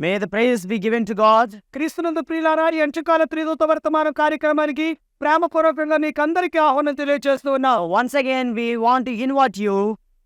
May the praise be given to God. క్రీస్తునందు ప్రియులారా ఈ అంచుకాల త్రిదూత వర్తమానం కార్యక్రమానికి ప్రేమపూర్వకంగా మీకందరికీ ఆహ్వానం తెలియజేస్తూ ఉన్నాం Once again, we want to invite you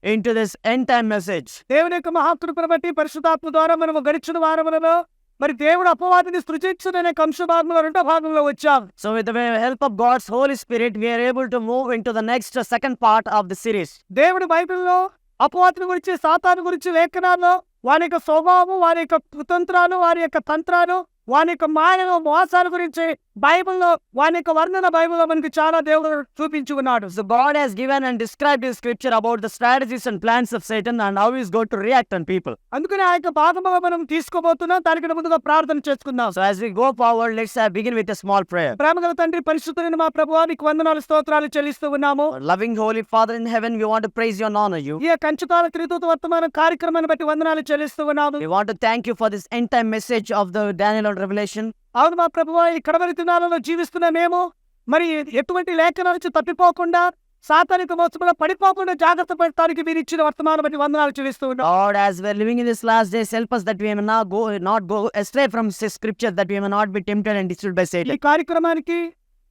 into this end time message. దేవుని యొక్క మహాకృపను బట్టి పరిశుధాత్మ ద్వారా మనము గడిచిన వారములలో మరి దేవుడు అపవాదిని సృజించుననే అంశ భాగంలో రెండో భాగంలో వచ్చాం So, with the help of God's Holy Spirit, we are able to move into the next uh, second part of the series. దేవుడు బైబిల్లో అపవాదిని గురించి సాతాను గురించి లేఖనాల్లో వారి యొక్క స్వభావం వారి యొక్క కుతంత్రాలు వారి యొక్క తంత్రాలు వాని యొక్క మాయలు మోసాల గురించి బైబిల్లో వాని యొక్క వర్ణన బైబిల్లో మనకి చాలా దేవుడు చూపించి ఉన్నాడు. So God has given and describe this scripture about the strategies and plans of Satan and how is got to react and people అందుకని ఆ యొక్క పాదము మనం తీసుకోబోతున్నాం. దానికి ముందుగా ప్రార్థన చేసుకుందాం. So as we go forward let's have begin with a small prayer ప్రేమగల తండ్రి పరిశుద్ధుడైన మా ప్రభువా నీకు వందనాలు స్తోత్రాలు చెల్లిస్తూ ఉన్నాము. Loving holy father in heaven we want to praise your non you ఈ కంచుతాల త్రిదూత వర్తమాన కార్యక్రమాన్ని బట్టి వందనాలు చెల్లిస్తూ ఉన్నాము. We want to thank you for this entire message of the Daniel Revelation. అవును మా ప్రభువా ఈ కడవరి దినాలలో జీవిస్తున్న మేము మరి ఎటువంటి లేఖనాల నుంచి తప్పిపోకుండా సాతానిక మోసంలో పడిపోకుండా జాగ్రత్త పడటానికి మీరు ఇచ్చిన వర్తమానం బట్టి వందనాలు ఉన్నాం Lord, as we're living in this last days, help us that we may not go, not go astray from this scripture, that we may not be tempted and deceived by ఈ. కార్యక్రమానికి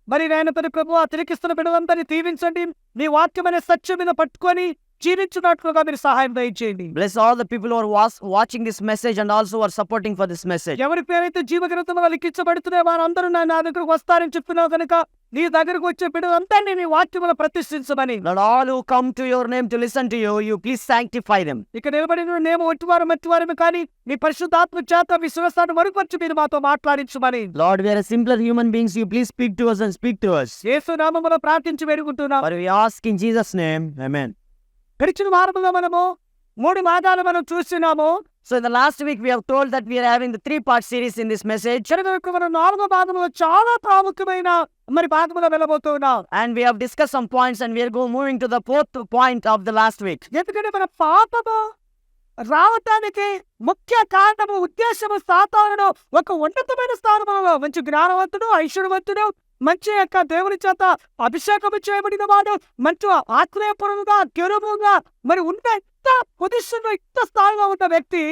మరి నేను తన ప్రభు తిరిగిస్తున్న బిడ్డలందరినీ దీవించండి మీ వాక్యమైన సత్యం మీద పట్టుకొని జీవించినట్లుగా మీరు సహాయం దయచేయండి all the people who are was- watching this message and also are supporting for this message. ఎవరి పేరైతే జీవ గ్రంథంలో లిఖించబడుతున్నాయో వారందరూ నా నా దగ్గరకు వస్తారని చెప్తున్నావు కనుక నీ దగ్గరకు వచ్చే బిడ్డలందరినీ నీ వాక్యములో ప్రతిష్ఠించమని Lord, all who come to your name to listen to you, you please sanctify them. ఇక నిలబడిన మేము ఒట్టివారు మట్టివారమే కానీ మీ పరిశుద్ధాత్మ చేత విశ్వాసాన్ని మరుగుపరిచి మీరు మాతో మాట్లాడించమని we are simpler human beings. You please speak to us and speak to us. యేసు నామములో ప్రార్థించి వేడుకుంటున్నాం For we ask in Jesus' name, Amen. గడిచిన వారంలో మనము మూడు మాదాలు మనం చూస్తున్నాము so in the last week we hold that we're having the three part series in this message చరిత్రకు మనం నాలుగో భాగంలో చాలా ప్రాముఖ్యమైన మరి భాగంలో వెళ్ళబోతున్నాం and we have discuss some points and we're go moving to the fourth point of the last week ఎందుకంటే మన పాపము రావటానికి ముఖ్య కారణము ఉద్దేశము సాతాను ఒక ఉన్నతమైన స్థానంలో మంచి జ్ఞానవంతుడు ఐశ్వర్యవంతుడు మంచి యొక్క దేవుని చేత అభిషేకం చేయబడిన వాడు మంచి ఆత్మీయపరుగా గెలుపుగా మరి ఉన్న ఇంత పొజిషన్లో ఇంత స్థాయిలో ఉన్న వ్యక్తి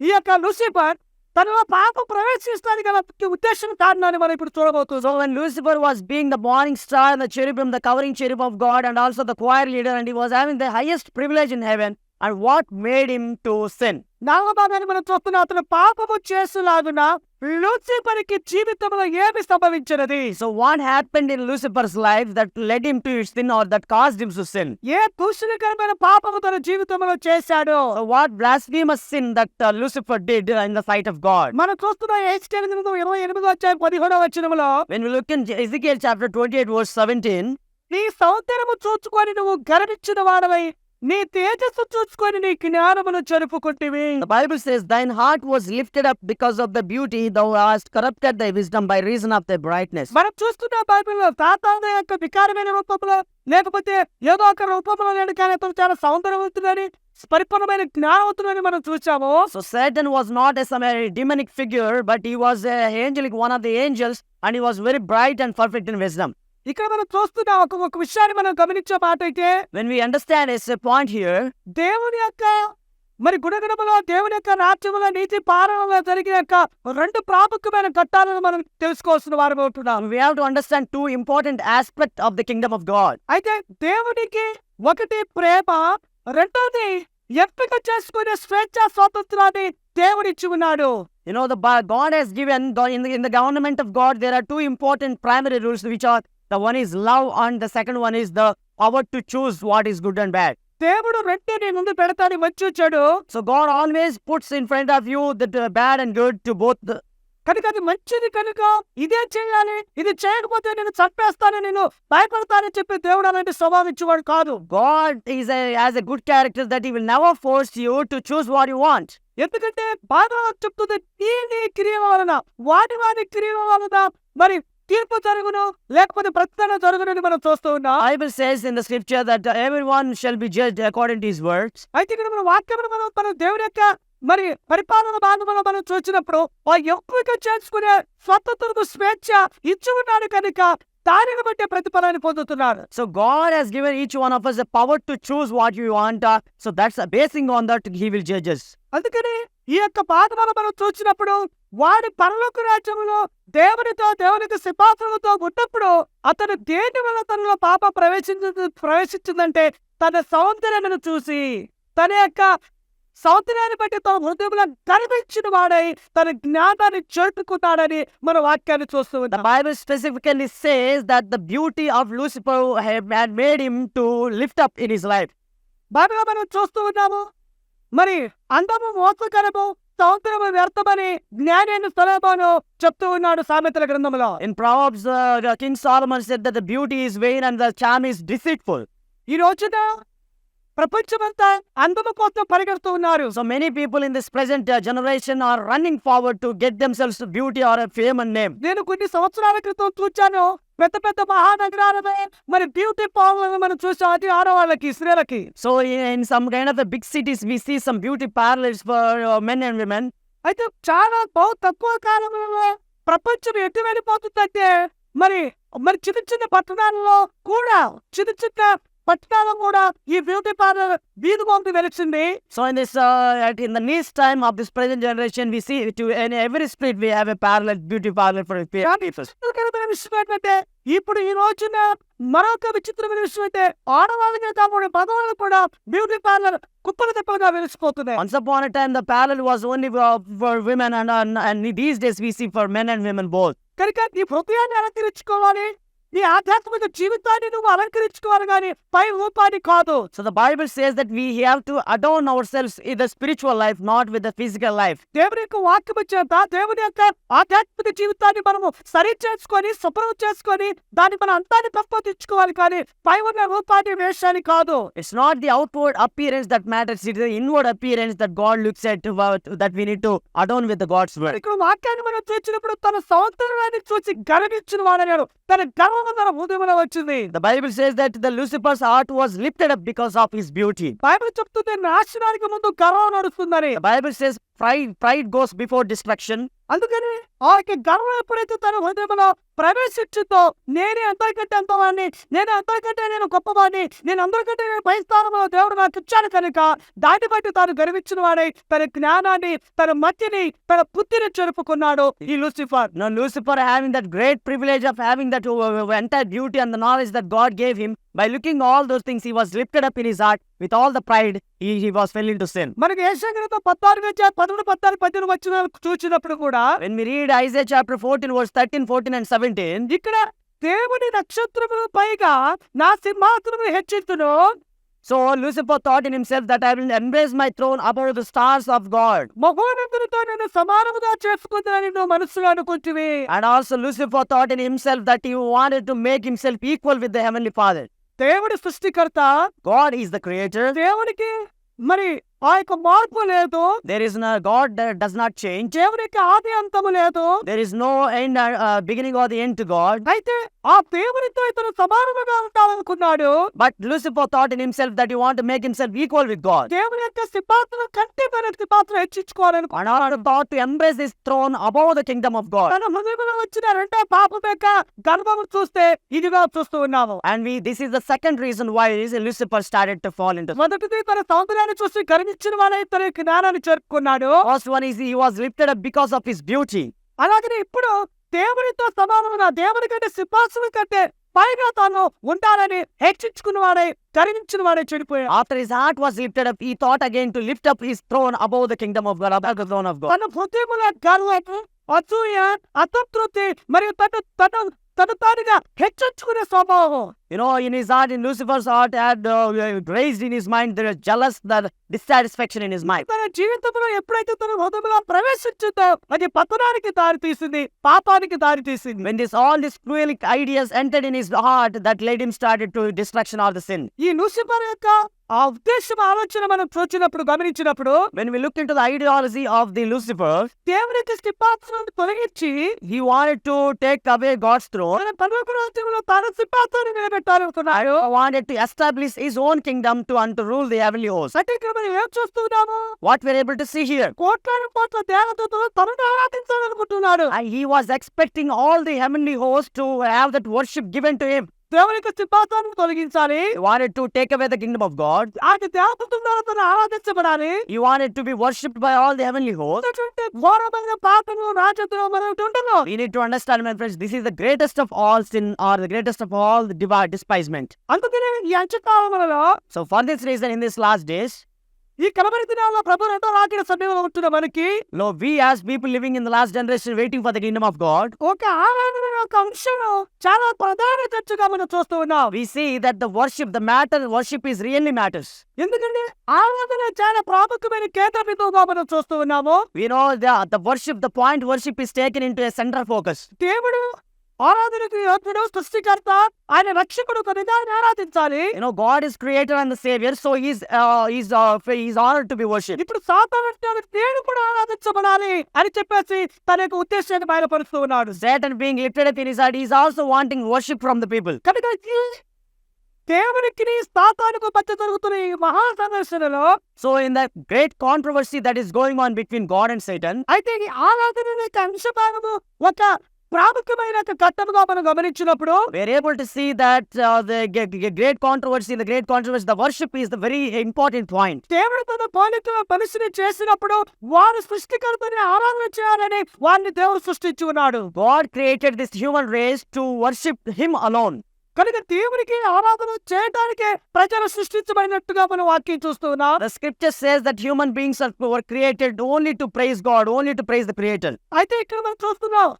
ఈ యొక్క లూసిఫర్ తనలో పాప ప్రవేశిస్తాను కదా ఉద్దేశం కారణాన్ని మనం ఇప్పుడు చూడబోతుంది Lucifer was being the morning star the cherubim the covering cherub of God and also the choir leader and was having the highest privilege in heaven and what made him to sin Nagababu అని మనం చూస్తున్నా అతను పాపము చేసులాగున లూసిఫర్కి జీవితంలో ఏమి సంభవించినది So what happened in Lucifer's life that led him to sin or that caused him to sin? ఏ దూషణకరమైన పాపము తన జీవితంలో చేశాడో So what blasphemous sin that uh, Lucifer did uh, in the sight of God? మనం చూస్తున్న ఏస్టేల్ గ్రంథం ఇరవై ఎనిమిదో అధ్యాయం పదిహేడో వచ్చినములో When we look in Ezekiel chapter 28 verse 17, నీ సౌందర్యము చూచుకొని నువ్వు గర్వించిన వాడవై నీ తేజస్సు చూసుకొని నీ కిణారమును చెరుపుకుంటేవి Bible says thine heart was lifted up because of the beauty thou hast corrupted thy wisdom by reason of the brightness మనం చూస్తున్న బైబిల్లో సాతాన యొక్క వికారమైన రూపంలో లేకపోతే ఏదో ఒక రూపంలో లేడు కానీ అతను చాలా సౌందర్యవంతుడని పరిపూర్ణమైన జ్ఞానవంతుడని మనం చూసాము so Satan was not a some demonic figure but he was angelic one of the angels and he was very bright and perfect in wisdom ఇక్కడ మనం చూస్తున్న ఒక ఒక విషయాన్ని మనం గమనించే మాట అయితే when we understand is point here దేవుని యొక్క మరి గుణగణములో దేవుని యొక్క రాజ్యములో నీతి పారణలో జరిగిన యొక్క రెండు ప్రాముఖ్యమైన ఘట్టాలను మనం తెలుసుకోవాల్సిన వారు అవుతున్నాం we have to understand two important aspect of the kingdom of God అయితే దేవునికి ఒకటి ప్రేమ రెండోది ఎంపిక చేసుకునే స్వేచ్ఛ స్వాతంత్రాన్ని దేవుడిచ్చి ఉన్నాడు. You know the God has given in the government of God there are two important primary rules which are the one is love, and the second one is the power to choose what is good and bad. దేవుడు రెండే నీ ముందు పెడతాని మంచి చెడు So God always puts in front of you the, the bad and good to both the, కనుక అది మంచిది కనుక ఇదే చేయాలి ఇది చేయకపోతే నేను చంపేస్తాను నేను భయపడతానని చెప్పి దేవుడు అలాంటి స్వభావం ఇచ్చేవాడు కాదు God is a, has a good character that He will never force you to choose what you want. ఎందుకంటే బాధ చెప్తుంది నీ నీ క్రియల వలన వాటి వాటి క్రియల వలన మరి తీర్పు జరుగును లేకపోతే ప్రతిదన జరుగునని మనం చూస్తూ ఉన్నాం. I will says in the scripture that everyone shall be judged according to his words అయితే ఇక్కడ మన వాక్యం మనం మన దేవుని యొక్క మరి పరిపాలన భాగంలో మనం చూసినప్పుడు ఆ చేర్చుకునే చేసుకునే స్వతంత్రకు స్వేచ్ఛ ఇచ్చి ఉన్నాడు కనుక దానిని బట్టి ప్రతిఫలాన్ని పొందుతున్నారు. So God has given each one of us power to choose what you want so that's basing on that he will judges అందుకని ఈ యొక్క పాదమాల మనం చూసినప్పుడు వాడి పరలోక రాజ్యంలో దేవునితో దేవునికి సిఫార్సులతో ఉన్నప్పుడు అతను దేని వల్ల తనలో పాప ప్రవేశించ ప్రవేశించిందంటే తన సౌందర్యాన్ని చూసి తన యొక్క సౌందర్యాన్ని బట్టి తన హృదయంలో కనిపించిన వాడై తన జ్ఞానాన్ని చేరుకున్నాడని మన వాక్యాన్ని చూస్తూ Bible specifically says that the beauty of Lucifer had had made him to lift up in his life. బాగా మనం చూస్తూ ఉన్నాము మరి అందము మోసకరము స్తోత్రం వ్యర్థమని జ్ఞానేను సొలోమోను చెప్తూ ఉన్నాడు సామెతల గ్రంథంలో in Proverbs King Solomon said that the beauty vain and the charm deceitful ఈ రోజున ప్రపంచమంతా అందము కోసం పరిగెడుతూ ఉన్నారు. So many people in this present generation are running forward to get themselves beauty or fame and name నేను కొన్ని సంవత్సరాల క్రితం చూచాను. పెద్ద పెద్ద మహానగరాలపై మరి బ్యూటీ పార్లర్ మనం చూసాం. అది ఆడవాళ్ళకి స్త్రీలకి. So in some kind of the big cities we see some beauty parlours for men and women అయితే చాలా బహు తక్కువ కాలంలో ప్రపంచం ఎట్టి వెళ్ళిపోతుందంటే మరి మరి చిన్న చిన్న పట్టణాలలో కూడా చిన్న చిన్న పట్టణాలం కూడా ఈ బ్యూటీ పార్లర్ బీదు పంపి వెలిచింది. So in this in the nice time of this present generation we see too in every street we have a parlour beauty parlour for people ఇప్పుడు ఈ రోజున మరొక విచిత్రమైన విషయం అయితే ఆడవాళ్ళకి కాబట్టి పదవులు కూడా బ్యూటీ పార్లర్ కుప్పల తిప్పలుగా వెలిసిపోతున్నాయి. Once upon time the parlour was only and and these days we see for men and women both కనుక నీ హృదయాన్ని ఎలా తెరుచుకోవాలి? ఈ ఆధ్యాత్మిక జీవితాన్ని నువ్వు అలంకరించుకోవాలి కానీ పై రూపాన్ని కాదు. So the Bible says that we have to adorn our self in the spiritual life not with the physical life దేవుని యొక్క వాక్యం చేత దేవుని యొక్క ఆధ్యాత్మిక జీవితాన్ని మనము సరి చేసుకొని శుభ్రం చేసుకొని దాన్ని మనం అంతా తప్పించుకోవాలి కానీ పై ఉన్న రూపాన్ని వేషాన్ని కాదు. It's not the outward appearance that matters it inward appearance that God looks at that we need to adorn with God's word ఇక్కడ వాక్యాన్ని మనం చూసినప్పుడు తన సౌందర్యాన్ని చూసి గర్వించిన వాడని తన గర్వ వచ్చింది? The Bible says that the Lucifer's heart up because of his beauty Bible చెప్తుంది నాశనానికి ముందు కరో నడుస్తుందని. Bible says goes before destruction అందుకని ఆ యొక్క గర్వం ఎప్పుడైతే తన ఉదయం ప్రైవేట్ శిక్షతో నేనే అంతకంటే అంతవాడిని నేను అంతకంటే నేను గొప్పవాడిని నేను అందరికంటే నేను పైస్తానంలో దేవుడు నాకు ఇచ్చాను కనుక దాన్ని బట్టి తాను గర్వించిన వాడై తన జ్ఞానాన్ని తన మతిని తన బుద్ధిని చెరుపుకున్నాడు ఈ లూసిఫర్. నా Lucifer having that great privilege of having that ఎంత duty and the knowledge that God gave him by looking all those things he was lifted up in his heart with all the pride ఈ he was fell into sin మనకి ఏషియా గ్రంథం పద్నాలుగు వచ్చే పదమూడు పద్నాలుగు పద్దెనిమిది వచ్చిన చూసినప్పుడు కూడా when we read Isaiah chapter fourteen verse thirteen fourteen and seven 17, ఇక్కడ దేవుని నక్షత్రములు పైగా నా సింహాసనము హెచ్చించును so Lucifer thought in himself that I will embrace my throne above the stars of God. మహోన్నతునితో నేను సమానముగా చేసుకుందని నువ్వు మనసులో అనుకుంటువి And also Lucifer thought in himself that he wanted to make himself equal with the heavenly Father. దేవుడి సృష్టికర్త God is the creator. దేవునికి మరి ఆ యొక్క మార్పు లేదు There is no God that does not change. దేవునికి ఆది అంతము లేదు There is no end, uh, uh, beginning or the end to God. అయితే ఆ దేవునితో ఇతను సమానముగా ఉండాలనుకున్నాడు But Lucifer thought in himself that he wanted to make himself equal with God. దేవుని యొక్క సిపాత్ర కంటే తన సిపాత్ర And also thought to embrace this throne above the kingdom of God. తన హృదయంలో వచ్చిన రెండో పాపం యొక్క గర్భము చూస్తే ఇదిగా చూస్తూ ఉన్నాము And we this is the second reason why is Lucifer started to fall into. మొదటిది తన సౌందర్యాన్ని చూసి ప్రేమించిన వాళ్ళ జ్ఞానాన్ని చేరుకున్నాడు. బికాస్ ఆఫ్ హిస్ బ్యూటీ అలాగే ఇప్పుడు దేవునితో సమానమైన దేవుని కంటే సింహాసనం కంటే పైగా తాను ఉండాలని హెచ్చించుకున్న వాడే తరించిన వాడే చెడిపోయాడు ఆఫ్టర్ హిస్ ఈ thought again to lift up his throne above the kingdom of God above the throne of మరియు తన తన తన తానుగా హెచ్చుకునే స్వభావం. You know in his or in his mind there jealous there dissatisfaction ఎప్పుడైతే తన హృదయంలో ప్రవేశించుతో అది పతనానికి దారి తీసింది పాపానికి దారి తీసింది. When all this cruel ideas entered heart that led him started to of the sin ఈ లూసిఫర్ ఆ ఉద్దేశం ఆలోచన మనం చూచినప్పుడు గమనించినప్పుడు when we look into the ideology of the Lucifer, దేవునికి సింహాసనాన్ని తొలగించి he wanted to take away God's throne. తన పరలోక రాజ్యంలో తన సింహాసనాన్ని నిలబెట్టాలనుకున్నాడు He wanted to establish his own kingdom to and to rule the heavenly host. అంటే ఇక్కడ మనం ఏం చూస్తున్నాము What we're able to see here. కోట్లాది కోట్ల దేవతలు తనను ఆరాధించాలనుకుంటున్నాడు And he was expecting all the heavenly hosts to have that worship given to him. దేవునికి సింహాసనాన్ని తొలగించాలి He wanted to take away the kingdom of God. ఆయన దేవతల ద్వారా తను ఆరాధించబడాలి He wanted to be worshipped by all the heavenly hosts. ఉన్నటువంటి ఘోరమైన పాపను రాజత్వం మనం ఉంటున్నాం We need to understand, my friends, this is the greatest of all sin or the greatest of all the divi- despisement. అందుకనే ఈ అంచకాలంలో So, for this reason, in these last days, ఈ కలబరి దినాల్లో ప్రభు ఎంతో రాకడ సమయంలో ఉంటున్న మనకి. Lo we as people living in the last generation waiting for the kingdom of God okay ఆరాధన ఒక అంశం చాలా ప్రధాన చర్చగా మనం చూస్తూ ఉన్నాం. We see that the worship the matter worship is really matters ఎందుకంటే ఆరాధన చాలా ప్రాముఖ్యమైన కేంద్ర బిందువుగా మనం చూస్తూ ఉన్నాము. We know the worship the point worship is taken into a centre focus దేవుడు ఆరాధనకు ఏర్పడు సృష్టికర్త ఆయన రక్షకుడు ఒక విధాన్ని ఆరాధించాలి. No God is creator and saviour so is is is honour to be worship ఇప్పుడు సాతాన్ అంటే నేను కూడా ఆరాధించబడాలి అని చెప్పేసి తనకు యొక్క ఉద్దేశాన్ని బయలుపరుస్తూ ఉన్నాడు. Satan and being lifted up in is is also wanting worship from the people కనుక దేవునికి స్థాతానికి మధ్య జరుగుతున్న ఈ మహా సందర్శనలో so in the great controversy that is going on between God and Satan అయితే ఈ ఆరాధన యొక్క అంశ భాగము ఒక ప్రాముఖ్యమైన కట్టముగా మనం గమనించినప్పుడు where that the great controversy great controversy worship is the very important point దేవుడు తన పాలిక చేసినప్పుడు వారు సృష్టికర్తని ఆరాధన చేయాలని వారిని దేవుడు సృష్టించి ఉన్నాడు. God created this human race to worship him alone కనుక దేవునికి ఆరాధన చేయడానికి ప్రజలు సృష్టించబడినట్టుగా మనం వాక్యం చూస్తున్నా the scripture says that human beings are created only to praise God only to the creator అయితే ఇక్కడ మనం చూస్తున్నాం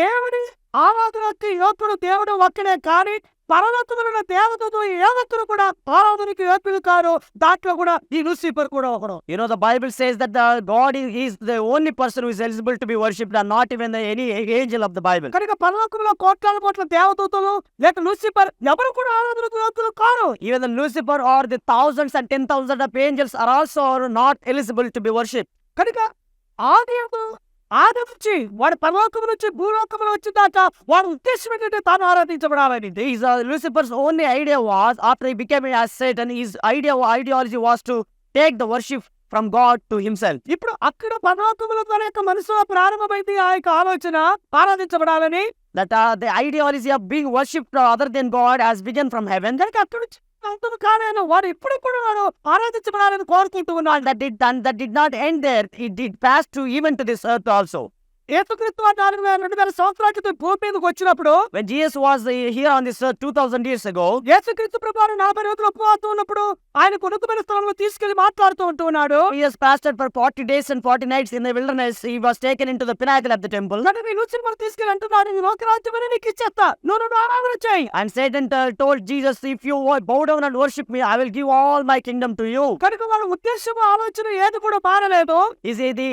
దేవుడి ఆరాధనకి యోత్రుడు దేవుడు ఒక్కడే కానీ పరవతున్న దేవతలు యోగతులు కూడా ఆరాధనకి యోపులు కారు. దాంట్లో కూడా ఈ లూసిఫర్ కూడా ఒకడు. You know the Bible says that the God is the only person who is eligible to be worship the not even any angel of the Bible కనుక పరలోకంలో కోట్ల కోట్ల దేవతలు లేక లూసిఫర్ ఎవరు కూడా ఆరాధన యోగతులు car. Even the Lucifer are the thousands and ten thousand of angels are also not eligible to be worship కనుక ఆ దేవుడు ఆదం నుంచి వాడు పరలోకం నుంచి భూలోకంలో వచ్చిన దాకా వాడు ఉద్దేశం ఏంటంటే తాను ఆరాధించబడాలని. Lucifer's only idea was after he became asset idea ideology was to take the worship from God to himself ఇప్పుడు అక్కడ పరలోకముల ద్వారా యొక్క మనసులో ప్రారంభమైంది ఆ యొక్క ఆలోచన ఆరాధించబడాలని. That the ideology of being worship other than God has begun from heaven దానికి అక్కడ నుంచి నుంచి అంతను కాలేను వాడు ఎప్పుడు కూడా వాడు ఆరాధించబడాలని కోరుకుంటూ ఉన్నాడు That did, and that did not end there. It did pass to even to this earth also. ఏసుక్రీస్తు నాలుగు వేల రెండు వేల వచ్చినప్పుడు Jesus two thousand years go ఏసుక్రీస్తు నలభై ఉన్నప్పుడు ఆయన కొనుకుమైన మాట్లాడుతూ ఉంటున్నాడు years pastor forty days forty nights in the wilderness he was taken temple తీసుకెళ్ళి అంటున్నారు నేను ఒక రాజ్యం I will give all my kingdom కనుక వాళ్ళ ఆలోచన ఏది కూడా మారలేదు. ఇస్ ఇది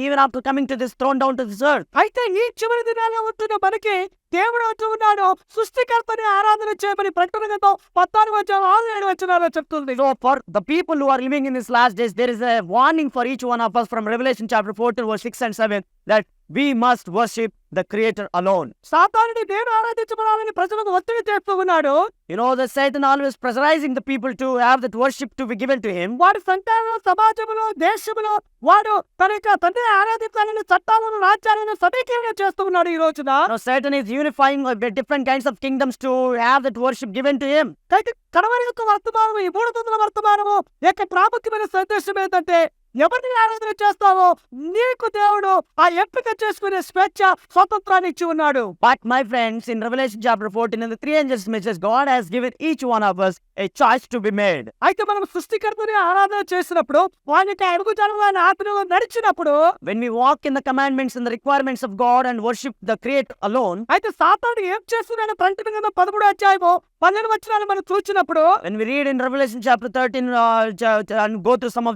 even after coming to this throne down to this earth. అయితే ఈ చివరి దినాల్లో ఉంటున్న మనకి దేవుడు అంటూ ఉన్నాడు సృష్టికర్తని ఆరాధన చేయమని ప్రకటన గంధం పద్నాలుగు వచ్చిన ఆరు ఏడు వచ్చినారో చెప్తుంది So, for the people who are living in these last days, there is a warning for each one of us from Revelation chapter 14, verse 6 and 7 that we must worship the creator alone సాతానుడి దేవుడు ఆరాధించబడాలని ప్రజలకు ఒత్తిడి చేస్తూ ఉన్నాడు. You know the Satan always pressurising the people to have that worship to be given to him వాడు సంతానం సమాజంలో దేశంలో వాడు తన తండ్రి ఆరాధించాలని చట్టాలను రాజ్యాలను సమీకరణ చేస్తూ ఉన్నాడు ఈ రోజున. Satan is unifying different kinds of kingdoms to have that worship given to him కడవర యొక్క వర్తమానము ఈ మూడు తొందర వర్తమానము యొక్క ప్రాముఖ్యమైన సందేశం ఏంటంటే ఎవరిని ఆరాధన చేస్తావు నీకు దేవుడు ఆ ఎంపిక చేసుకునే స్వేచ్ఛ స్వతంత్రాన్ని ఇచ్చి ఉన్నాడు. But friends in Revelation chapter fourteen in three angels message God has one of us A B made అయితే మనం సృష్టికర్తని ఆరాధన చేసినప్పుడు వాని అడుగు జనం ఆత్మలో నడిచినప్పుడు when we walk in the commandments in the requirements of God and worship the create alone అయితే సాతాను ఏం చేస్తున్నాడు ప్రంటన కింద పదమూడు అధ్యాయము పన్నెండు వచ్చినాలు మనం చూసినప్పుడు when we thirteen and go through some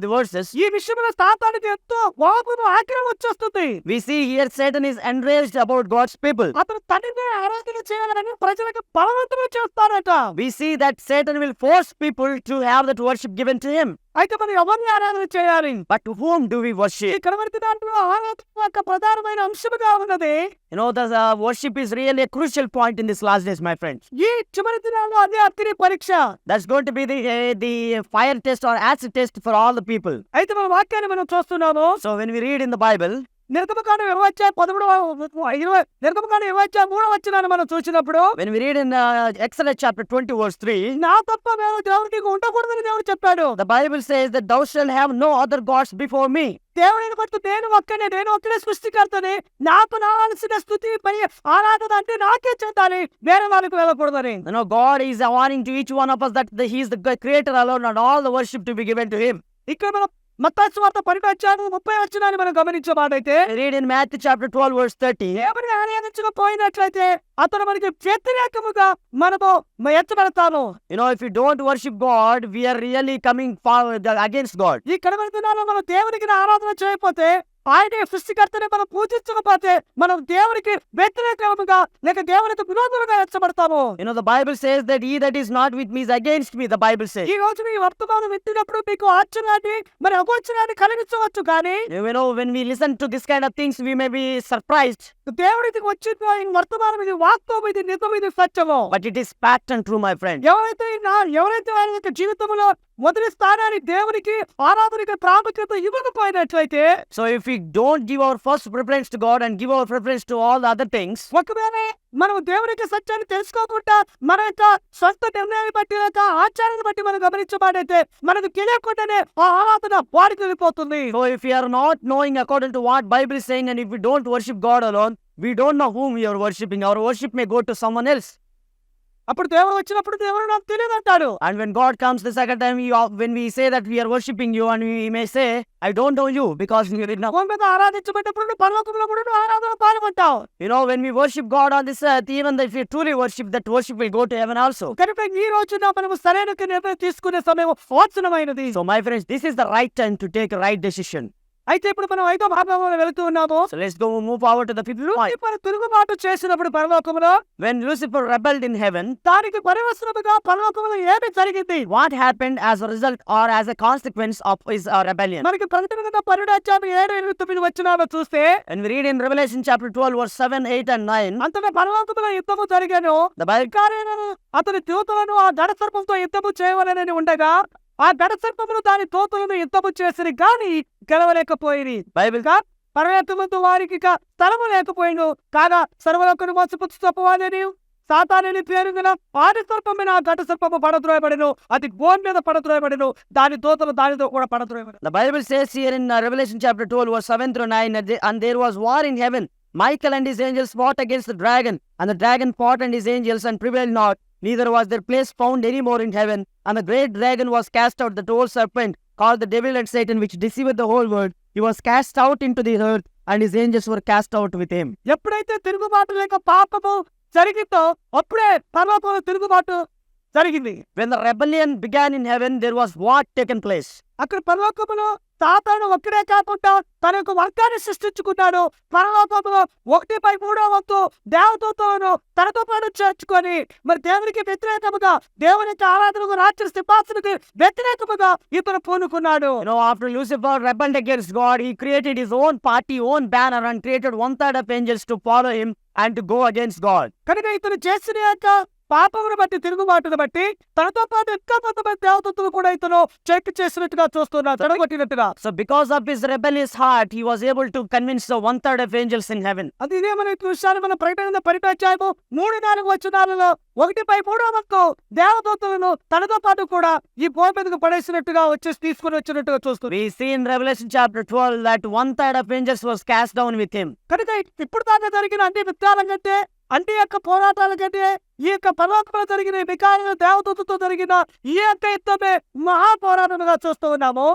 ఈ విషయంలో సాతానికి ఎంతో కోపము ఆగ్రహం వచ్చేస్తుంది We see here Satan is enraged about God's people. అతను తండ్రిని ఆరాధన చేయాలని ప్రజలకు బలవంతం చేస్తారట We see that Satan will force people to have that worship given to him. అయితే మరి ఎవరిని ఆరాధన చేయాలి? But whom do we worship ఇక్కడ వరకు దాంట్లో ఆరాధన ఒక ప్రధానమైన అంశముగా ఉన్నది. You know the worship is real crucial point in this last days my friends ఈ చివరి దినాల్లో అదే అతిని పరీక్ష. That's going to be the the fire test or acid test for all the people అయితే మనం వాక్యాన్ని మనం చూస్తున్నాము. So when we read in the Bible నిర్గమకాండం ఇరవై వచ్చాయి పదమూడు ఇరవై నిర్గమకాండం ఇరవై వచ్చాయి మూడో వచ్చినాన్ని మనం చూసినప్పుడు uh, Exodus chapter 20 verse 3, నా తప్ప మేము దేవుడికి ఉండకూడదని దేవుడు చెప్పాడు the Bible says that thou shalt have no other gods before me. దేవుడిని బట్టి నేను ఒక్కనే నేను ఒక్కనే సృష్టికర్తని నాకు నావాల్సిన స్థుతి పై ఆరాధన అంటే నాకే చెందాలి వేరే వాళ్ళకి వెళ్ళకూడదని know, God is warning to each one of us that the, He is the creator alone and all the worship to be given to Him. ఇక్కడ మనం మత్తాసు వార్త పన్నెండు వచ్చాము ముప్పై వచ్చినాన్ని మనం గమనించబాటైతే We read in Matthew chapter 12 verse 30, దేవుని ఆరాధించకపోయినట్లయితే అతను మనకి వ్యతిరేకముగా మనము you know, if you don't worship God, we are really coming forward against God. ఈ కడవరిదినాల్లో మనం దేవునికి ఆరాధన చేయకపోతే ఆయన సృష్టికర్తనే మనం పూజించకపోతే మనం దేవునికి వ్యతిరేకంగా లేక దేవునితో విరోధులుగా హెచ్చబడతాము you the Bible says that he that is not with me is me the Bible says ఈ రోజు మీ వర్తమానం విత్తినప్పుడు మీకు ఆశ్చర్యాన్ని మరి అపోచనాన్ని కలిగించవచ్చు కానీ you know when kind of things we may surprised దేవుడికి వచ్చి వర్తమానం ఇది వాక్తో ఇది నిజం ఇది సత్యము. బట్ ఫ్రెండ్ ఎవరైతే ఎవరైతే జీవితంలో మొదటి స్థానాన్ని దేవునికి ఆరాధనకి ప్రాముఖ్యత ఇవ్వకపోయినట్లయితే so if you don't give our first preference to God and give our preference to all other things ఒకవేళ మనం దేవునికి సత్యాన్ని తెలుసుకోకుండా మన యొక్క సొంత నిర్ణయాన్ని బట్టి లేక ఆచారాన్ని బట్టి మనం గమనించబడైతే మనకు తెలియకుండానే ఆ ఆరాధన వాడికి వెళ్ళిపోతుంది. So if you're not knowing according to what Bible saying and if you don't worship God alone we don't know whom your worshipping our worship may go to someone else అప్పుడు దేవుడు వచ్చినప్పుడు దేవుడు నాకు తెలియదు అంటాడు and when God comes the second time when we say that we're worshipping you and we may say I don't know you because మీద ఆరాధించబడినప్పుడు నువ్వు కూడా నువ్వు ఆరాధన పాల్గొంటావు you know when we worship God on this earth even that you truly worship that worship will go to heaven also కనుక ఈ రోజు నా మనము సరైన తీసుకునే సమయం వాత్సనమైనది so my friends this is the right time to take right decision అయితే ఇప్పుడు మనం ఐదో భాగంలో వెళుతూ ఉన్నాము. మూవ్ ఫార్వర్డ్ టు తిరుగుబాటు చేసినప్పుడు పరలోకములో when Lucifer rebelled in heaven దానికి పరివస్తుగా పరలోకములో ఏమి జరిగింది? What happened as result or as a consequence of his rebellion మనకి ప్రకటన పరిడాచాము ఏడు ఎనిమిది తొమ్మిది వచ్చినామో చూస్తే and we read in Revelation chapter twelve verse seven eight and nine అంతటా పరలోకములో యుద్ధము జరిగాను. ద అతని తూతులను ఆ దడ సర్పంతో యుద్ధము చేయవలనని ఉండగా ఆ దడ సర్పమును దాని దూతలను యుద్ధము చేసిరి గాని గెలవలేకపోయింది Bible, పరలోకమందు వారికి ఇక స్థలము లేకపోయిండు కాగా సర్వలోకను మోసపుచ్చు తప్పవాలని సాతానని పేరు గల ఆది సర్పమైన ఆ ఘట సర్పము పడద్రోయబడను అది భూమి మీద పడద్రోయబడను దాని దూతలు దానితో కూడా Bible says here in uh, Revelation chapter 12, verse 7 through 9, and the- and there was war in heaven. Michael and his angels fought against the dragon, and the dragon fought and his angels and prevailed not. Neither was their place found any more in heaven. And the great dragon was cast out, the old serpent, called the devil and Satan, which deceiveth the whole world. He was cast out into the earth, and his angels were cast out with him. ఎప్పుడైతే తిరుగుబాటు లేక పాపము జరిగిందో అప్పుడే పరలోకంలో తిరుగుబాటు జరిగింది When the rebellion began in heaven, there was what taken place. అక్కడ పరలోకములో సాతాను ఒక్కడే కాకుండా తన యొక్క వర్గాన్ని సృష్టించుకున్నాడు. పరలోకంలో ఒకటి పై మూడో వంతు దేవతలను తనతో పాటు చేర్చుకొని మరి దేవునికి వ్యతిరేకముగా దేవుని ఆరాధనకు రాత్రి సింహాసనకి వ్యతిరేకముగా ఇతను పూనుకున్నాడు. After Lucifer rebelled against he created his own party own banner and created one third to follow him and go against God కనుక ఇతను చేసిన యొక్క పాపమును బట్టి తిరుగుబాటును బట్టి తనతో పాటు ఇంకా కొంతమంది దేవదూతలు కూడా ఇతను చెక్ చేసినట్టుగా చూస్తున్నారు చెడగొట్టినట్టుగా So, because of his rebellious heart, he was able to convince the one third of angels in heaven. అది ఇదే మన విషయాన్ని మన ప్రకటన పరిటాచాయము మూడు నాలుగు వచ్చినాలలో ఒకటి పై మూడో వంతు దేవదూతలను తనతో పాటు కూడా ఈ భూమి మీదకు పడేసినట్టుగా వచ్చేసి తీసుకుని వచ్చినట్టుగా చూస్తుంది see in Revelation chapter 12 that one third of angels was cast down with him. కనుక ఇప్పుడు దాకా జరిగిన అన్ని విత్తాల అన్ని యొక్క పోరాటాల కంటే ఈ యొక్క పర్వతంలో జరిగిన ఈ వికారమైన దేవదూతతో జరిగిన ఈ యొక్క యుద్ధమే మహా పోరాటంగా చూస్తూ ఉన్నాము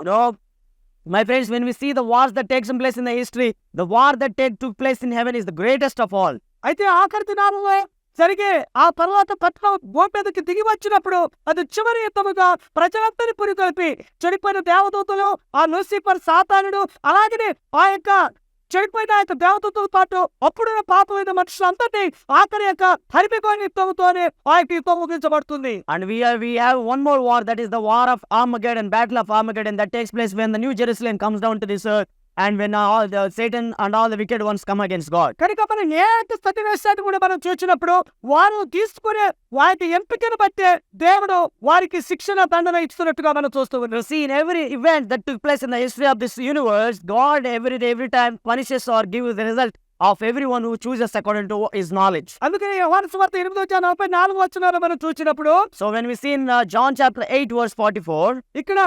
my friends, when we see the wars that takes place in the history, the war that take, took place in heaven is the greatest of all. అయితే ఆఖరి దినాలలో సరిగే ఆ తర్వాత పట్టణం భూమి మీదకి దిగి వచ్చినప్పుడు అది చివరి యుద్ధముగా ప్రజలందరి పురికొల్పి చెడిపోయిన దేవదూతలు ఆ లూసిఫర్ సాతానుడు అలాగనే ఆ యొక్క చెడిపోయిన ఆయన దేవతతో పాటు అప్పుడు పాపమైన మనుషులు అందరినీ ఆఖరి యొక్క హరిపోయిన తొమ్ముతోనే ఆయనకి ముగించబడుతుంది and we are we have one more war that is the war of ఆమగేడ్ and battle of ఆమగేడ్ and that takes place when the new Jerusalem comes down to this earth and when all the Satan and all the wicked ones come against God కనుక మనం ఏ స్థితి వేస్తాడు కూడా మనం చూసినప్పుడు వారు తీసుకునే వారికి ఎంపికను బట్టే దేవుడు వారికి శిక్షణ దండన ఇస్తున్నట్టుగా మనం చూస్తూ ఉన్నాం see every event that took place in the history of this universe God every every time punishes or give the result of every one who chooses according to his knowledge అందుకని యోహాను సువార్త ఎనిమిది వచ్చా నలభై నాలుగు వచ్చినారో మనం చూసినప్పుడు so when we seen John chapter eight verse forty four ఇక్కడ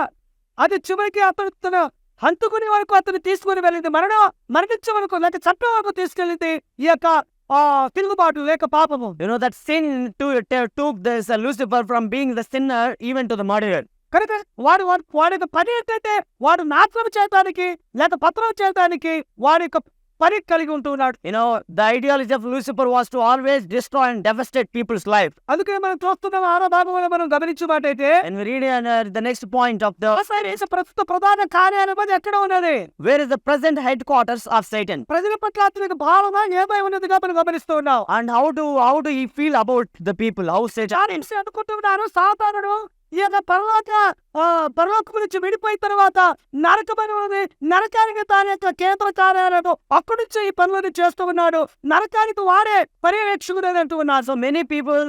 అది చివరికి అతను హంతుకునే వరకు అతను తీసుకుని వెళ్ళింది మరణ మరణించే వరకు లేక చట్టం వరకు తీసుకెళ్ళింది ఈ యొక్క ఆ తిరుగుబాటు లేక పాపము that sin to, to- took this uh, Lucifer from being the sinner even to the murderer. కనుక వాడు వాడు వాడి పని ఏంటంటే వాడు నాశనం చేయడానికి లేక పత్రం చేయడానికి వాడి యొక్క పని కలిగి ఉంటున్నాడు. You know the ideology of Lucifer was to always destroy and devastate people's life అందుకే మనం చూస్తున్నాం ఆరో భాగం మనం గమనించినట్టయితే read the next point of దేశ ప్రస్తుత ప్రధాన కార్యాలయం ఎక్కడ ఉన్నది? Where is the present headquarters of Satan ప్రజల పట్ల అతనికి భావన ఏమై ఉన్నదిగా మనం గమనిస్తూ ఉన్నాం. And how to how to he feel about the people how Satan అనుకుంటున్నాను సాధారణం ఈ యొక్క పరలోక ఆ, పరలోకం నుంచి విడిపోయిన తర్వాత నరకమని ఉన్నది నరకానికి తాను యొక్క కేంద్ర కార్యాలయం అక్కడి నుంచి ఈ పనులను చేస్తూ ఉన్నాడు. నరకానికి వాడే పర్యవేక్షకుడు అని అంటూ ఉన్నారు so many people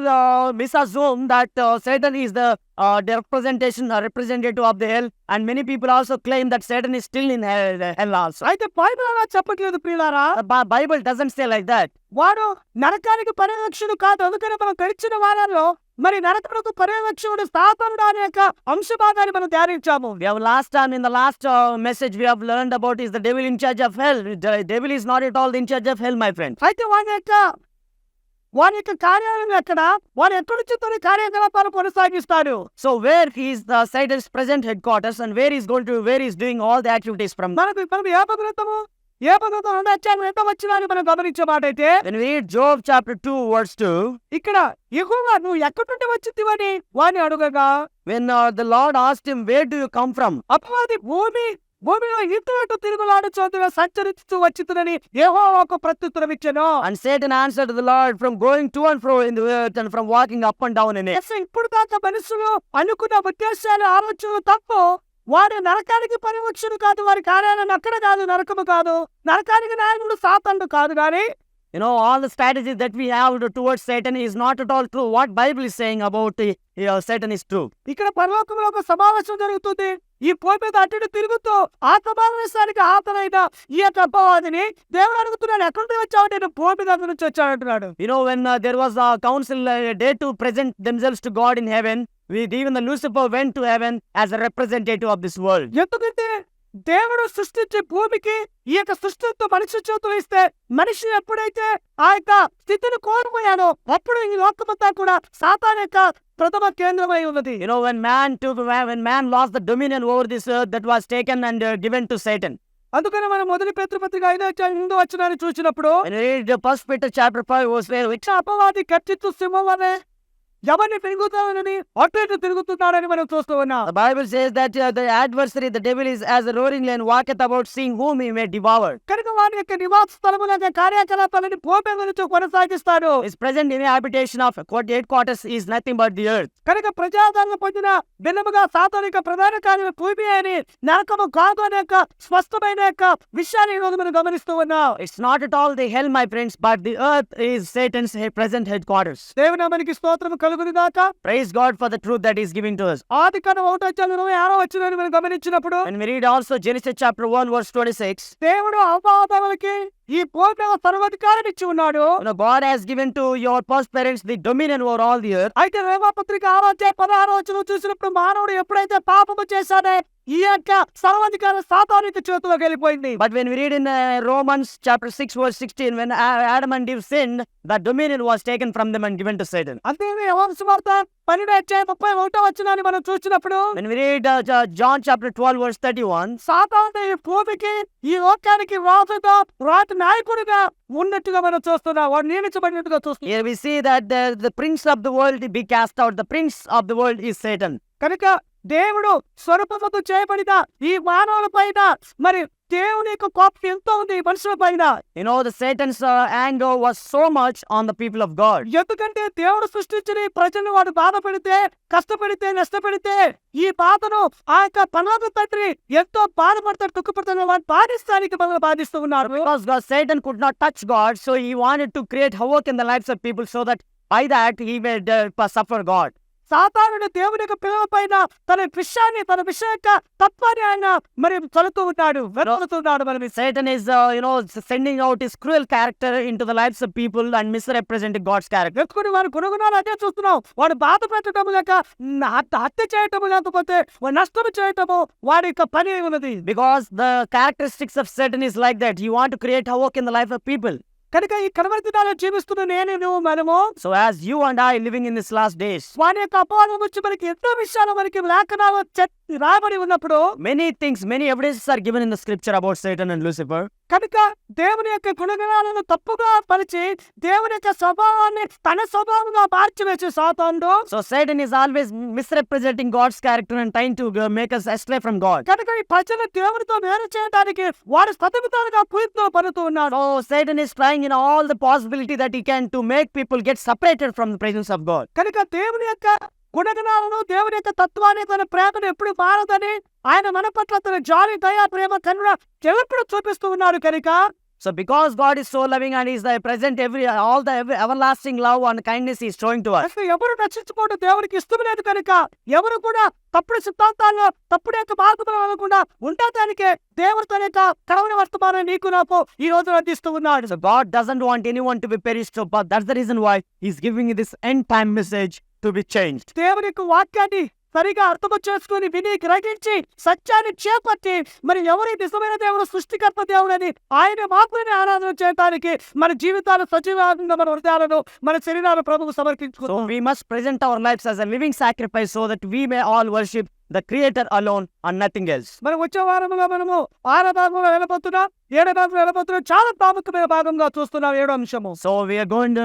miss misassume that uh, is the uh, the representation or representative of the hell, and many people also claim that Satan is still in hell, hell also. అయితే బైబిల్ అలా చెప్పట్లేదు ప్రియులారా Bible doesn't say like that. వాడు నరకానికి పర్యవేక్షకుడు కాదు అందుకని మనం గడిచిన వారాల్లో మరి నరకములకు పర్యవేక్షకుడు స్థాపనుడు అనే యొక్క అంశభాగాన్ని మనం ధ్యానించాము We have last time in the last uh, message we have learned about is the devil in charge of hell. The devil is not at all in charge of hell, my friend. అయితే వాని యొక్క వారి యొక్క కార్యాలయం ఎక్కడ? వారు ఎక్కడ నుంచి తొలి కార్యకలాపాలు కొనసాగిస్తారు so where he's the Satan's present headquarters and where is goal to where is doing all the activities from మనకు ఇప్పుడు ఏ పద్ధతము ఏ పద్ధతం అంటే అత్యాన్ని ఎంత వచ్చినాన్ని మనం గమనించే మాట అయితే when we read Job chapter two words two ఇక్కడ ఎక్కువ నువ్వు ఎక్కడి నుండి వచ్చింది వాని అడుగగా when the Lord asked him where do you come from అపవాది భూమి భూమిలో ఇటు తిరుగులాడు చోతుగా సంచరిస్తూ వచ్చితునని ఏహో ఒక ప్రత్యుత్తరం ఇచ్చాను And Satan answered the Lord from going to and fro in the earth and from walking up and down in it. ఎస్ ఇప్పుడు దాకా మనుషులు అనుకున్న ఉద్దేశాలు ఆలోచనలు తప్పు. వాడు నరకానికి పరివక్షుడు కాదు వారి కార్యాలయం అక్కడ కాదు నరకము కాదు. నరకానికి నాయకుడు సాతానుడు కాదు కానీ You know, all the strategies that we have to- towards Satan is not at all true. What Bible is saying about uh, uh, Satan is true. ఇక్కడ పరలోకంలో ఒక సమావేశం జరుగుతుంది ఈ భూమి మీద అటు తిరుగుతూ ఆ సమావేశానికి హాజరైన ఈ యొక్క అపవాదిని దేవుడు అడుగుతున్నాడు ఎక్కడి నుంచి వచ్చావు నేను భూమి మీద నుంచి వచ్చాడు అంటున్నాడు You know, when uh, there was a council uh, day to present themselves to God in heaven, with even the Lucifer went to heaven as a representative of this world. ఎందుకంటే దేవుడు సృష్టించే భూమికి ఈ యొక్క సృష్టితో మనిషి చేత వేస్తే మనిషి ఎప్పుడైతే ఆ యొక్క స్థితిని కోల్పోయానో అప్పుడు ఈ లోకమంతా కూడా సాతాన్ యొక్క ప్రథమ కేంద్రమై ఉన్నది. You know when man to when man lost the dominion over this that was taken and given to Satan అందుకనే మనం మొదటి పేత్రపత్రిక ఐదో ముందు వచ్చినాన్ని చూసినప్పుడు ఫస్ట్ పెట్టర్ చాప్టర్ ఫైవ్ వచ్చిన అపవాది ఖర్చిత్వ సింహం వల్లే ఎవరిని తిరుగుతానని అట్లయితే తిరుగుతున్నారని మనం చూస్తూ ఉన్నాం. Bible says that the adversary the devil is as a roaring lion walketh about seeing whom he may devour కనుక వారి యొక్క నివాస స్థలములనే కార్యకలాపాలని భూమి గురించి కొనసాగిస్తాడు. His present in habitation of God headquarters is nothing but the earth కనుక ప్రజాదరణ పొందిన భిన్నముగా సాతానిక ప్రధాన కార్యం భూమి అని నరకము కాదు అనే స్పష్టమైన యొక్క విషయాన్ని ఈరోజు మనం గమనిస్తూ ఉన్నాం. It's not at all the hell my friends but the earth is Satan's he headquarters దేవుని మనకి స్తోత్రం కలుగుది దాకా for the is giving to us. ఆది కన ఒకటి వచ్చాను గమనించినప్పుడు and we read also Genesis chapter 1 verse 26 దేవుడు ఈ భూమి మీద సర్వాధికారం ఇచ్చి ఉన్నాడు God has given to your first parents the dominion over all the earth. అయితే రేవాపత్రిక ఆరో అధ్యాయం పదహారో వచ్చిన చూసినప్పుడు మానవుడు ఎప్పుడైతే పాపము చేశాడే ఈ యొక్క సర్వాధికార సాతానిక చేతిలోకి వెళ్ళిపోయింది read in uh, Romans chapter 6, verse 16, when A- Adam and Eve sinned, the dominion was taken from them and given to Satan. అంతే ఎవరు సువార్త పన్నెండు అధ్యాయం ముప్పై ఒకటో వచ్చినాన్ని మనం చూసినప్పుడు we read uh, J- John chapter 12, verse 31, సాతాను ఈ భూమికి ఈ లోకానికి రాజుగా రాజు నాయకుడిగా ఉన్నట్టుగా మనం చూస్తున్నాం. వాడు నియమించబడినట్టుగా చూస్తున్నాం. We see that the prince of the world be cast out the prince of the world is Satan కనుక దేవుడు స్వరూపమతో చేయబడిన ఈ మానవుల మరి దేవుని యొక్క కోప ఎంత ఉంది మనుషుల పైన you know the Satan's యాంగో was so much on the people of God ఎందుకంటే దేవుడు సృష్టించిన ప్రజలు వాడు బాధపడితే కష్టపడితే నష్టపడితే ఈ పాతను ఆ యొక్క పనాద తండ్రి ఎంతో బాధపడతాడు దుఃఖపడుతున్న వాడు బాధిస్తానికి మనం బాధిస్తూ ఉన్నారు. Because God Satan could not touch God so he wanted to create havoc in the life of people so that by that he made suffer God సాధారణ దేవుని యొక్క పిల్లల పైన తన విషయాన్ని తన విషయం యొక్క తత్వాన్ని ఆయన మరి చదువుతూ ఉన్నాడు వెరవుతున్నాడు మరి. Satan is you know sending out his cruel character in to the of people and misrepresent God's character ఎక్కువ వారి గుణగుణాలు అదే చూస్తున్నాం. వాడు బాధ పెట్టడం లేక హత్య చేయటము లేకపోతే నష్టం చేయటము వాడి యొక్క పని ఉన్నది because the characteristics of Satan is like that you want create havoc in the life of people కనుక ఈ దినాల్లో జీవిస్తున్న నేను నువ్వు మనము So as you and I living in these last days, వారి యొక్క అపవాదం వచ్చి మనకి ఎన్నో విషయాలు మనకి లేఖనాలు రాయబడి ఉన్నప్పుడు many things, many evidences are given in the scripture about Satan and Lucifer. కనుక దేవుని యొక్క గుణగణాలను తప్పుగా పరిచి దేవుని యొక్క స్వభావాన్ని తన స్వభావంగా మార్చివేసే So Satan is always misrepresenting God's character and trying to uh, make us astray from God. కనుక ఈ ప్రజలు దేవునితో వేరు చేయడానికి వాడు స్వతంత్రంగా కుయుక్తో పడుతూ ఉన్నాడు So Satan is trying in all the possibility that he can to make people get separated from the presence of God. కనుక దేవుని యొక్క గుణగణాలను దేవుని యొక్క తత్వాన్ని తన ప్రేమను ఎప్పుడు మారదని ఆయన మన పట్ల తన జాలి దయా ప్రేమ కనుడ ఎప్పుడు చూపిస్తూ ఉన్నారు కనుక so because God is so loving and is the present every all the everlasting love and kindness is showing to us ఎవరు రక్షించుకోవడం దేవునికి ఇష్టం కనుక ఎవరు కూడా తప్పుడు సిద్ధాంతాల్లో తప్పుడు యొక్క మార్గంలో వెళ్ళకుండా ఉండటానికే దేవుడు తన యొక్క కరవణ వర్తమానం నీకు నాకు ఈ రోజు అందిస్తూ ఉన్నాడు so God doesn't want any one to be perished but that's the reason why is giving this end time message to be be దేవుని యొక్క వాక్యాన్ని సరిగా అర్థం చేసుకుని విని గ్రహించి సత్యాన్ని చేపట్టి మరి ఎవరి నిజమైన దేవుడు సృష్టికర్త దేవుడని ఆయన మాత్రమే ఆరాధన చేయడానికి మన జీవితాలు సజీవంగా మన హృదయాలను మన శరీరాలు ప్రభువు So we must present our our as a living sacrifice so that that may all worship the creator alone and nothing else మనం వచ్చే వారంలో మనము ఆరు భాగంలో వెళ్ళబోతున్నాం. ఏడు భాగంలో వెళ్ళబోతున్నాం. చాలా ప్రాముఖ్యమైన భాగంగా చూస్తున్నాం ఏడో అంశము. So we are going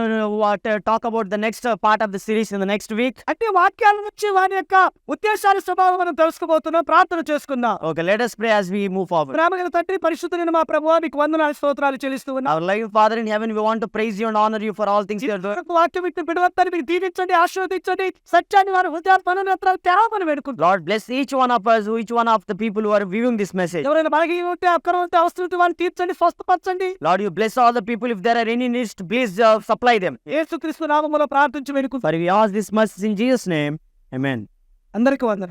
to talk about the next part of the series in the next week అంటే వాక్యాల నుంచి వారి యొక్క ఉద్దేశాల స్వభావం మనం తెలుసుకోబోతున్నాం. ప్రార్థన చేసుకుందాం. Okay let us pray as we move forward ప్రేమగల తండ్రి పరిశుద్ధుడైన మా ప్రభువ మీకు వందనాలు స్తోత్రాలు చెల్లిస్తూ ఉన్నాం. Our life father in heaven we want to praise you and honour you for all things you are doing వాక్యం విట్టు బిడవత్తని మీకు దీవించండి ఆశీర్వదించండి. సత్యాన్ని వారి హృదయాత్మన నేత్రాలు తేవమని వేడుకుంటున్నాం. Lord bless each one of us, each one of the people who are viewing this message. ఎవరైనా బలహీన ఉంటే అక్కరం ఉంటే అవసరం ఉంటే వారిని తీర్చండి స్వస్థపరచండి Lord, you bless all the people. If there are any needs, please uh, supply them. యేసుక్రీస్తు నామములో ప్రార్థించి వేడుకుంటాం For we ask this much in Jesus' name. Amen. అందరికీ వందన